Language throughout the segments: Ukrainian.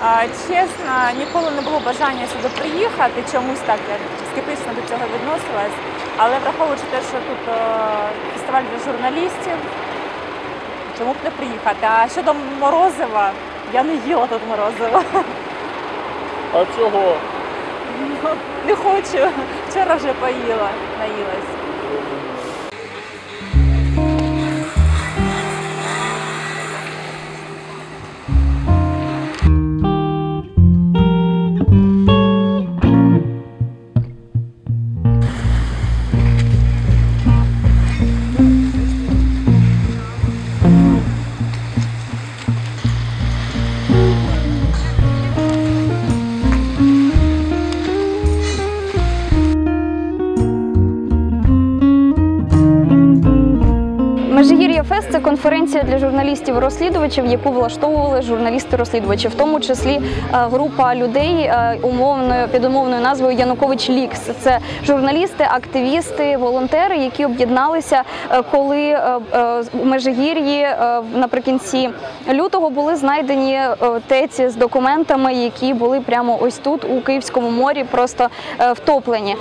Чесно, ніколи не було бажання сюди приїхати. Чомусь так я скептично до цього відносилась. Але враховуючи те, що тут е, фестиваль для журналістів, чому б не приїхати? А щодо морозива, я не їла тут морозиво. А чого? Не хочу. Вчора вже поїла, наїлась. Фест це конференція для журналістів-розслідувачів, яку влаштовували журналісти-розслідувачі, в тому числі е, група людей е, умовною під умовною назвою Янукович Лікс. Це журналісти, активісти, волонтери, які об'єдналися, е, коли у Межигір'ї наприкінці лютого були знайдені теці з документами, які були прямо ось тут, у Київському морі, просто втоплені.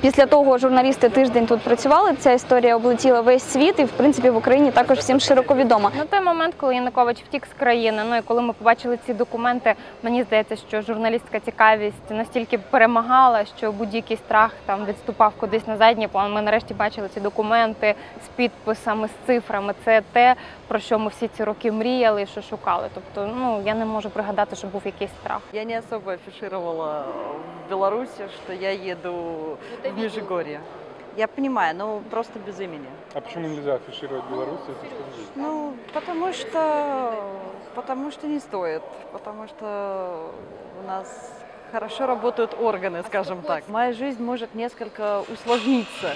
Після того журналісти тиждень тут працювали. Ця історія облетіла весь світ, і в принципі в Україні також всім широко відома. На той момент, коли Янукович втік з країни, ну і коли ми побачили ці документи, мені здається, що журналістська цікавість настільки перемагала, що будь-який страх там відступав кудись на задній план. Ми нарешті бачили ці документи з підписами, з цифрами. Це те, про що ми всі ці роки мріяли, і що шукали. Тобто, ну я не можу пригадати, що був якийсь страх. Я не особо афишировала в Беларуси, что я еду в Межигорье. Я понимаю, но просто без имени. А почему нельзя афишировать Беларусь, если что здесь? Ну, потому что, потому что не стоит, потому что у нас хорошо работают органы, скажем так. Моя жизнь может несколько усложниться,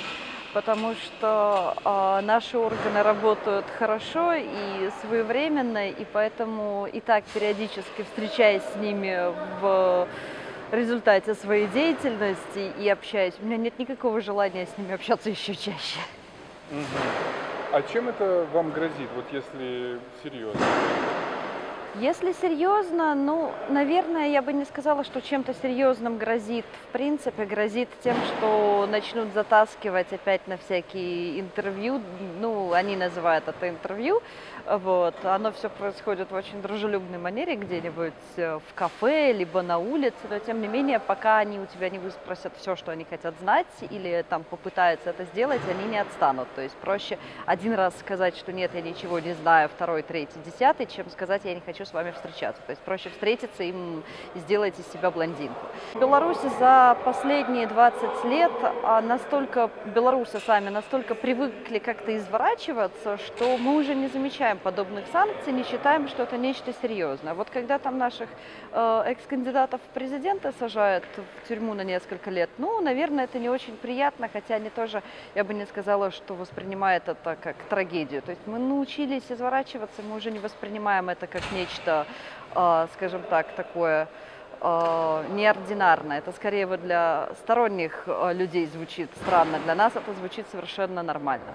потому что э, наши органы работают хорошо и своевременно, и поэтому и так периодически встречаясь с ними в результате своей деятельности и общаясь, у меня нет никакого желания с ними общаться еще чаще. А чем это вам грозит, вот если серьезно? Если серьезно, ну, наверное, я бы не сказала, что чем-то серьезным грозит. В принципе, грозит тем, что начнут затаскивать опять на всякие интервью. Ну, они называют это интервью. Вот. Оно все происходит в очень дружелюбной манере, где-нибудь э, в кафе, либо на улице. Но, тем не менее, пока они у тебя не выспросят все, что они хотят знать, или там попытаются это сделать, они не отстанут. То есть проще один раз сказать, что нет, я ничего не знаю, второй, третий, десятый, чем сказать, я не хочу с вами встречаться. То есть проще встретиться и сделать из себя блондинку. В Беларуси за последние 20 лет а, настолько, белорусы сами настолько привыкли как-то изворачиваться, что мы уже не замечаем подобных санкций, не считаем, что это нечто серьезное. Вот когда там наших э, экс-кандидатов в президенты сажают в тюрьму на несколько лет, ну, наверное, это не очень приятно, хотя они тоже, я бы не сказала, что воспринимают это как трагедию. То есть мы научились изворачиваться, мы уже не воспринимаем это как нечто, э, скажем так, такое э, неординарное. Это скорее вот для сторонних э, людей звучит странно, для нас это звучит совершенно нормально.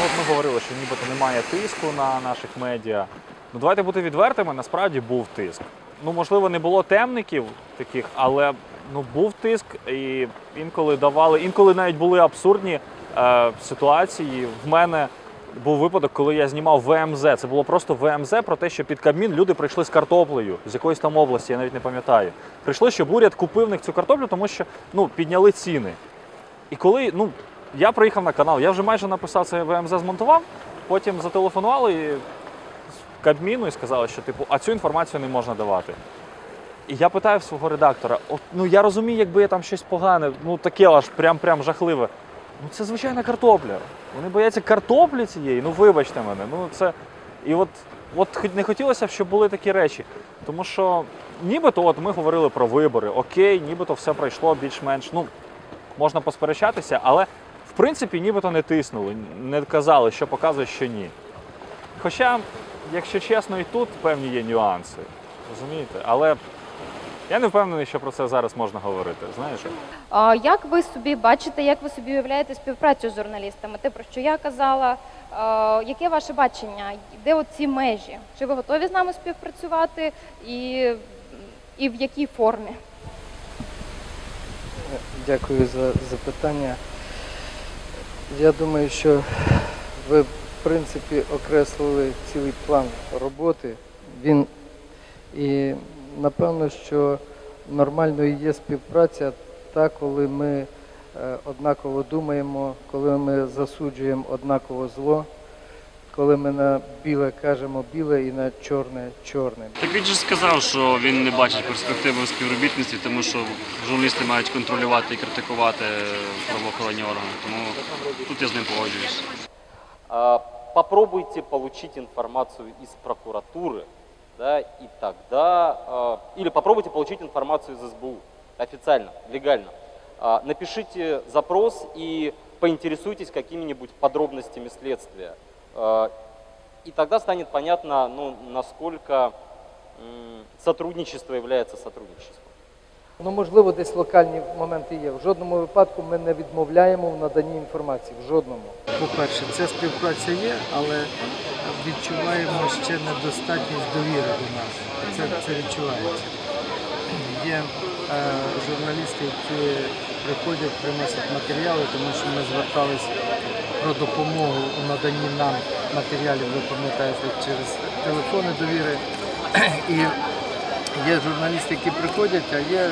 Ну, от ми говорили, що нібито немає тиску на наших медіа. Ну, давайте бути відвертими, насправді був тиск. Ну, можливо, не було темників таких, але ну, був тиск, і інколи давали, інколи навіть були абсурдні е, ситуації. В мене був випадок, коли я знімав ВМЗ. Це було просто ВМЗ про те, що під Кабмін люди прийшли з картоплею з якоїсь там області, я навіть не пам'ятаю. Прийшли, щоб уряд купив в них цю картоплю, тому що ну, підняли ціни. І коли ну, я приїхав на канал, я вже майже написав це ВМЗ змонтував, потім зателефонували і Кабміну і сказали, що типу, а цю інформацію не можна давати. І я питаю свого редактора: от, ну я розумію, якби я там щось погане, ну таке аж прям прям жахливе. Ну це звичайна картопля. Вони бояться картоплі цієї, ну вибачте мене. Ну це. І от, от не хотілося б, щоб були такі речі. Тому що нібито от ми говорили про вибори, окей, нібито все пройшло більш-менш. Ну, можна посперечатися, але в принципі нібито не тиснули, не казали, що показує, що ні. Хоча, якщо чесно, і тут певні є нюанси. Розумієте? Але Я не впевнений, що про це зараз можна говорити. Знаєш? А Як ви собі бачите, як ви собі уявляєте співпрацю з журналістами? Те, про що я казала. А, Яке ваше бачення? Де от ці межі? Чи ви готові з нами співпрацювати і, і в якій формі? Дякую за запитання. Я думаю, що ви, в принципі, окреслили цілий план роботи. Він і напевно, що нормальною є співпраця та, коли ми е, однаково думаємо, коли ми засуджуємо однаково зло, коли ми на біле кажемо біле і на чорне чорне. Так він же сказав, що він не бачить перспективи у співробітництві, тому що журналісти мають контролювати і критикувати правоохоронні органи. Тому тут я з ним погоджуюсь. Попробуйте получить информацию из прокуратуры, да, и тогда, а, или попробуйте получить информацию из СБУ официально, легально. А, напишите запрос и поинтересуйтесь какими-нибудь подробностями следствия. А, и тогда станет понятно, ну, насколько сотрудничество является сотрудничеством. Ну, можливо, десь локальні моменти є. В жодному випадку ми не відмовляємо в наданні інформації. В жодному. По-перше, ця співпраця є, але відчуваємо ще недостатність довіри до нас. Це, це відчувається. Є е, журналісти, які приходять, приносять матеріали, тому що ми звертались про допомогу у наданні нам матеріалів, ви пам'ятаєте, через телефони довіри. І Є журналісти, які приходять, а є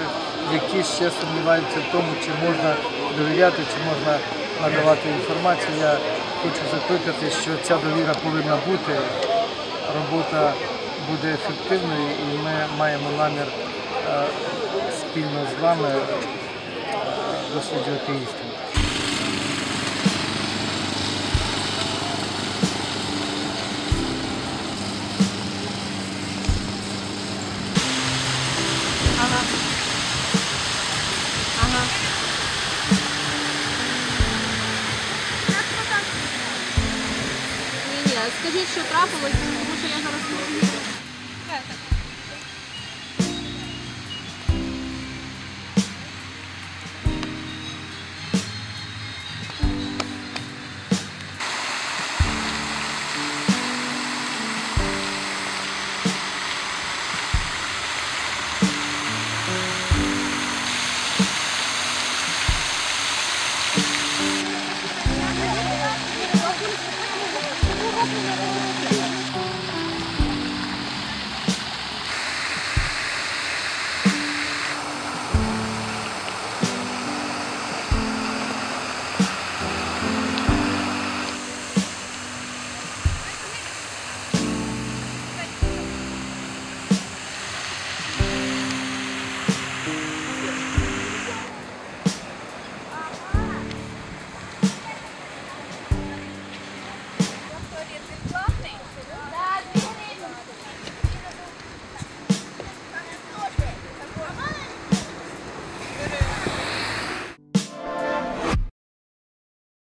які ще сумніваються в тому, чи можна довіряти, чи можна надавати інформацію. Я хочу закликати, що ця довіра повинна бути, робота буде ефективною і ми маємо намір е, спільно з вами е, досліджувати істину. Скажіть, що трапилось.